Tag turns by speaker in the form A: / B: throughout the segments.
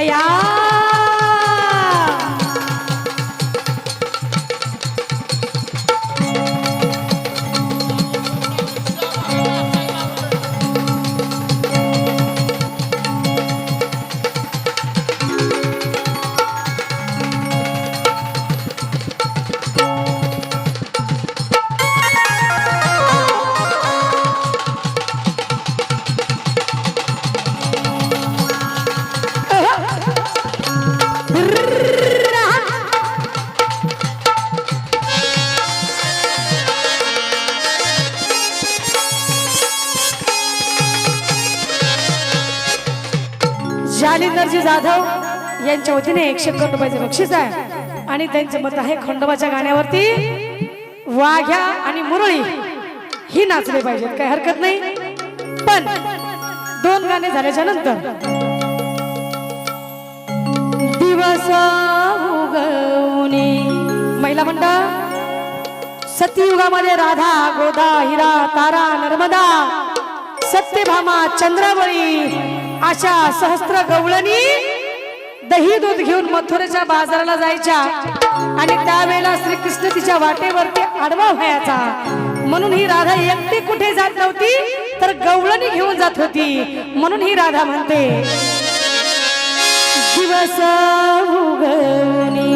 A: 加油 जालिंदरजी जाधव यांच्या वतीने एकशे कोटी रुपयाचे बक्षीस आहे. आणि त्यांचं मत आहे खंडोबाच्या गाण्यावरती वाघ्या आणि मुरळी ही नाचले पाहिजेत काही हरकत नाही. पण दोन गाणे झाल्याच्यानंतर दिवस उगवणे महिला मंडळ सत्ययुगामध्ये राधा गोदा हिरा तारा नर्मदा सत्यभामा चंद्रावळी अशा सहस्त्र गवळणी दही दूध घेऊन मथुरेच्या बाजाराला जायच्या. आणि त्यावेळेला श्रीकृष्ण तिच्या वाटेवरती आडवा व्हायचा. म्हणून ही राधा एकटी कुठे जात नव्हती तर गवळणी घेऊन जात होती. म्हणून ही राधा म्हणते दिवस उगवणे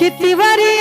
A: किती वरी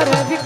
A: Para